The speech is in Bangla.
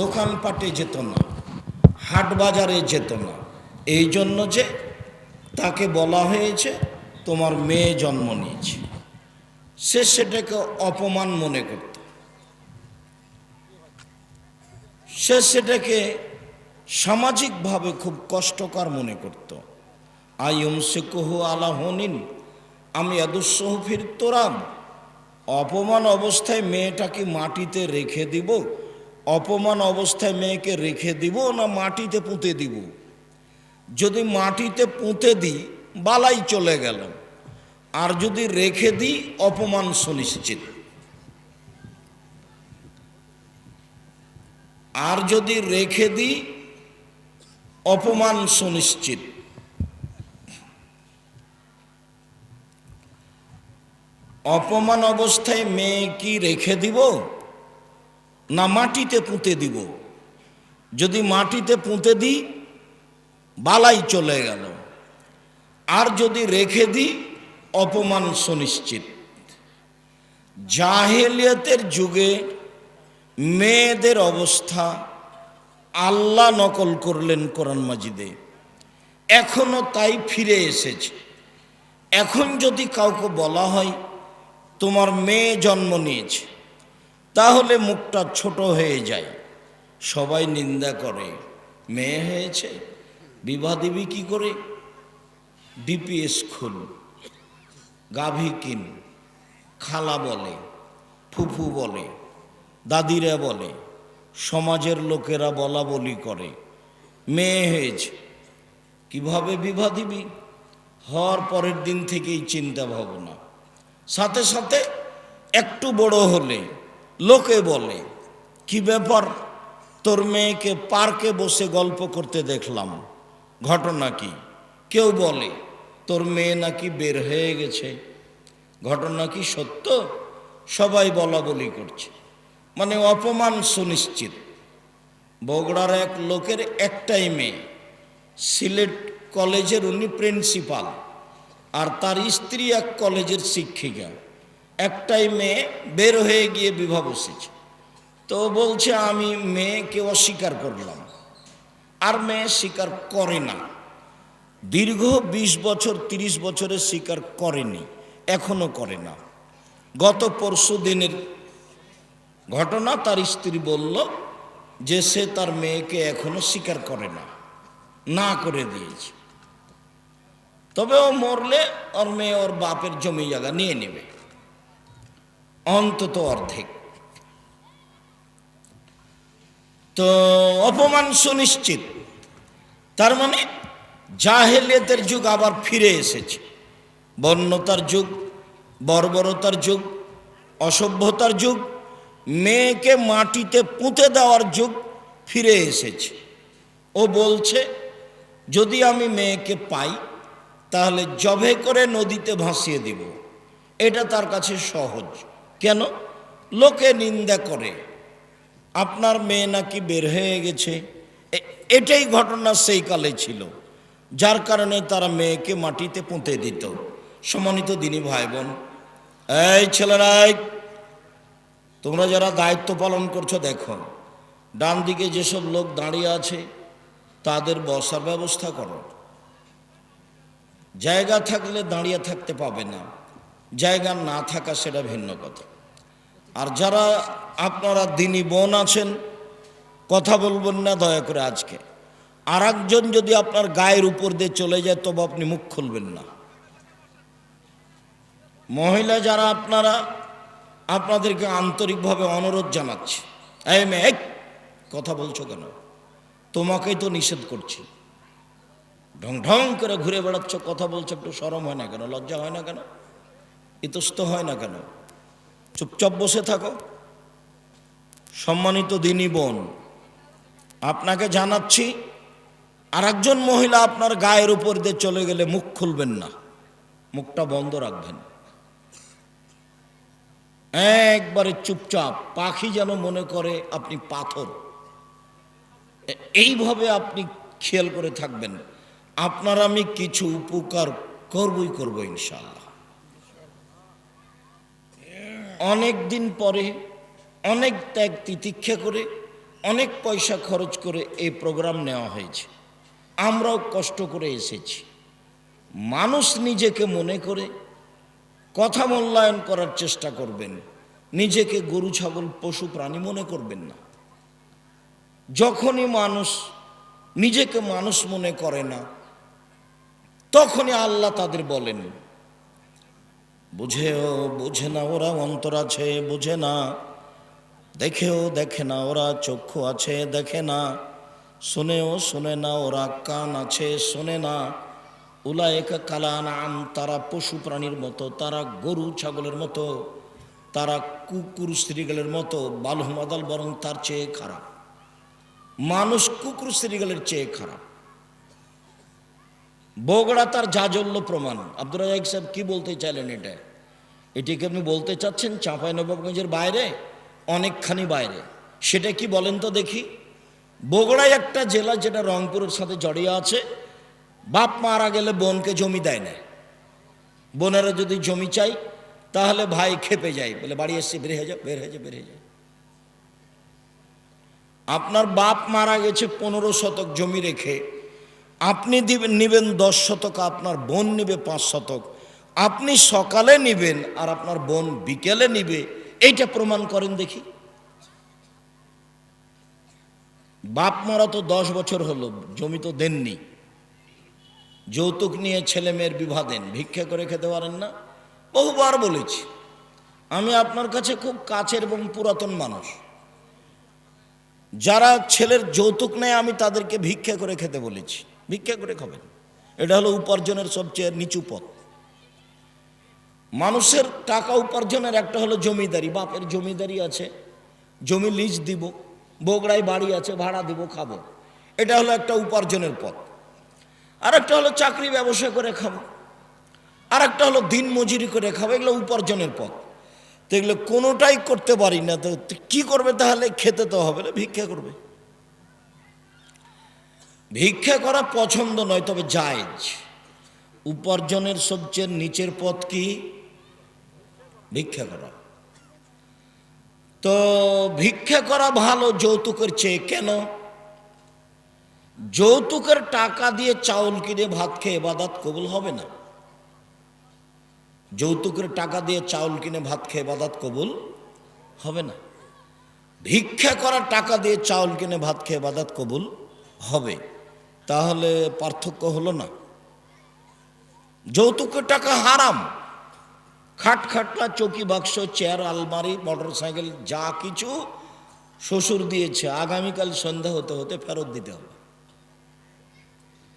দোকানপাটে যেত না হাট বাজারে যেত না। এই জন্য যে তাকে বলা হয়েছে, তোমার মেয়ে জন্ম নিয়েছে। সে সেটাকে অপমান মনে করত। সে সেটাকে সামাজিকভাবে খুব কষ্টকর মনে করত। আইম সেকুহু আলা হনিন, আমি আদুসহফির তোরাম। অপমান অবস্থায় মেয়েটাকে মাটিতে রেখে দিব অপমান অবস্থায় মেয়েকে রেখে দিব না মাটিতে পুঁতে দিব? যদি মাটিতে পুঁতে দিই বালাই চলে গেল আর যদি রেখে দিই অপমান সুনিশ্চিত। আর যদি রেখে দিই অপমান সুনিশ্চিত। অপমান অবস্থায় মেয়ে কি রেখে দিব? না মাটিতে পুঁতে দিব। যদি মাটিতে পুঁতে দিই, বালাই চলে গেল। আর যদি রেখে দিই, অপমান সুনিশ্চিত। জাহেলিয়াতের যুগে মেয়েদের অবস্থা আল্লাহ নকল করলেন কোরআন মাজিদে। এখনও তাই ফিরে এসেছে। এখন যদি কাউকে বলা হয়, তোমার মেয়ে জন্ম নিয়েছে। তাহলে মুখটা ছোট হয়ে যায়। সবাই নিন্দা করে, মেয়ে হয়েছে, বিবাহ দিবি কি করে? ডিপিএস খুল, গাভী কিন, খালা বলে, ফুফু বলে, দাদিরা বলে, সমাজের লোকেরা বলা বলি করে, মেয়ে হয়েছে, কীভাবে বিবাহ দিবি? হওয়ার পরের দিন থেকেই চিন্তা ভাবনা। সাথে সাথে একটু বড় হলে লোকে বলে, কি ব্যাপার? তোর মেয়েকে পার্কে বসে গল্প করতে দেখলাম। ঘটনা কি? কেউ বলে, তোর মেয়ে নাকি বের হয়ে গেছে। ঘটনা কি সত্য? সবাই বলা বলি করছে। মানে অপমান সুনিশ্চিত। বগুড়ার এক লোকের একটাই মেয়ে, সিলেট কলেজের উনি প্রিন্সিপাল, আর তার স্ত্রী এক কলেজের শিক্ষিকা। একটাই মেয়ে বের হয়ে গিয়ে বিবাহ বসেছে। তো বলছে, আমি মেয়েকে অস্বীকার করলাম, আর মেয়ে স্বীকার করে না। দীর্ঘ ২০ বছর ৩০ বছরের স্বীকার করেনি, এখনও করে না। গত পরশু দিনের ঘটনা তার স্ত্রী বলল যে, সে তার মেয়েকে এখনও স্বীকার করে না না করে দিয়েছে। তবে ও মরলে ওর মেয়ে ওর বাপের জমি জায়গা নিয়ে নেবে। অন্তত অর্ধেক। তো অপমান সুনিশ্চিত। তার মানে জাহেলিয়তের যুগ আবার ফিরে এসেছে। বন্যতার যুগ, বর্বরতার যুগ, অসভ্যতার যুগ, মেয়েকে মাটিতে পুঁতে দেওয়ার যুগ ফিরে এসেছে। ও বলছে, যদি আমি মেয়েকে পাই, তাহলে জবে করে নদীতে ভাসিয়ে দিব। এটা তার কাছে সহজ। কেন? লোকে নিন্দা করে। আপনার মেয়ে নাকি বের হয়ে গেছে। এটাই ঘটনা সেই কালে ছিল। যার কারণে তারা মেয়েকে মাটিতে পুঁতে দিত। সম্মানিত দিনী ভাই বোন এই ছেলেরাই তোমরা যারা দায়িত্ব পালন করছ, দেখো, ডান দিকে যেসব লোক দাঁড়িয়ে আছে, তাদের বসার ব্যবস্থা করো। জায়গা থাকলে দাঁড়িয়ে থাকতে পাবে না। জায়গা না থাকা সেটা ভিন্ন কথা। আর যারা আপনারা দিনী বোন আছেন, কথা বলবেন না দয়া করে আজকে। আর একজন যদি আপনার গায়ের উপর দিয়ে চলে যায়, তবে আপনি মুখ খুলবেন না। মহিলা যারা আপনারা, আপনাদেরকে আন্তরিকভাবে অনুরোধ জানাচ্ছি। এই মেয়ে কথা বলছো কেন? তোমাকেই তো নিষেধ করছি। ঢং ঢং করে ঘুরে বেড়াচ্ছ, কথা বলছো, একটু সরম হয় না কেন? লজ্জা হয় না কেন? ইতস্ত হয় না কেন? চুপচাপ বসে থাকো। সম্মানিত দিনী বোন, আপনাকে জানাচ্ছি আর একজন মহিলা আপনার গায়ের উপর দিয়ে চলে গেলে মুখ খুলবেন না, মুখটা বন্ধ রাখবেন। একবারে চুপচাপ, পাখি যেন মনে করে আপনি পাথর। এইভাবে আপনি খেয়াল করে থাকবেন, আপনার আমি কিছু উপকার করবই করব ইনশাল্লাহ অনেক দিন পরে অনেক ত্যাগ তিতিক্ষা করে, অনেক পয়সা খরচ করে এই প্রোগ্রাম নেওয়া হয়েছে। আমরাও কষ্ট করে এসেছি। মানুষ নিজেকে মনে করে, কথা মূল্যায়ন করার চেষ্টা করবেন। নিজেকে গরু, ছাগল, পশু, প্রাণী মনে করবেন না। যখনই মানুষ নিজেকে মানুষ মনে করে না, তখনই আল্লাহ তাদের বলেন বুঝেও বুঝে না ওরা অন্তর আছে, বুঝে না। দেখেও দেখে না ওরা চক্ষু আছে, দেখে না। শুনেও শুনে না ওরা কান আছে, শোনে না। উলায়কা কালান আম, তারা পশু প্রাণীর মতো, তারা গরু ছাগলের মতো, তারা কুকুর স্ত্রীগুলের মতো, বালহমাদাল বরং তার চেয়ে খারাপ। মানুষ কুকুর স্ত্রীগুলের চেয়ে খারাপ। বগড়া তার জাজল্য প্রমাণ। আব্দুল রাজাক সাহেব কি বলতে চাইলেন এটা? এটিকে আপনি বলতে চাচ্ছেন চাঁপাইনবাবগঞ্জের বাইরে, অনেকখানি বাইরে। সেটা কি বলেন তো দেখি। বগুড়ায় একটা জেলা যেটা রংপুরের সাথে জড়িয়ে আছে, বাপ মারা গেলে বোনকে জমি দেয় না। বোনেরা যদি জমি চাই তাহলে ভাই খেপে যায়, বলে বাড়ি এসছে বের হয়ে যাও, বের হয়ে যাও, বের হয়ে যাও। আপনার বাপ মারা গেছে পনেরো শতক জমি রেখে আপনি নিবেন দশ শতক, আপনার বোন নিবে পাঁচ শতক। আপনি সকালে নিবেন আর আপনার বোন বিকেলে নিবে, এইটা প্রমাণ করেন দেখি। বাপ মারা তো দশ বছর হলো, জমি তো দেননি। যৌতুক নিয়ে ছেলে মেয়ের বিবাহ দেন, ভিক্ষা করে খেতে পারেন না। বহুবার বলেছি, আমি আপনার কাছে খুব কাছের এবং পুরাতন মানুষ। যারা ছেলের যৌতুক নেয়, আমি তাদেরকে ভিক্ষা করে খেতে বলেছি। ভিক্ষা করে খাবেন এটা হলো উপার্জনের সবচেয়ে নিচু পথ। মানুষের টাকা উপার্জনের একটা হলো জমিদারি। বাপের জমিদারি আছে। জমি লিজ দিব, বগড়ায় বাড়ি আছে, ভাড়া দিব, খাব। এটা হলো একটা উপার্জনের পথ। আর একটা হলো চাকরি, ব্যবসা করে খাব। আর একটা হলো দিন মজুরি করে খাব। এগুলো উপার্জনের পথ। এগুলো কোনোটাই করতে পারি না তো তো কি করবে তাহলে? খেতে তো হবে না, ভিক্ষা করবে। ভিক্ষা করা পছন্দ নয়, তবে জায়জ। উপার্জনের সবচেয়ে নিচের পথ কি? ভিক্ষা করা। তো ভিক্ষা করা ভালো যৌতুকের চেয়ে কেন? যৌতুকের টাকা দিয়ে চাউল কিনে ভাত খেয়ে এবাদাত কবুল হবে না? যৌতুকের টাকা দিয়ে চাউল কিনে ভাত খেয়ে বাদাত কবুল হবে না। ভিক্ষা করার টাকা দিয়ে চাউল কিনে ভাত খেয়ে বাদাত কবুল হবে। তাহলে পার্থক্য হলো না। যৌতুকের টাকা হারাম। খাট খাটলা চৌকি বাক্স, চেয়ার, আলমারি মোটর সাইকেল যা কিছু শ্বশুর দিয়েছে, আগামীকাল সন্ধ্যা হতে হতে ফেরত দিতে হবে।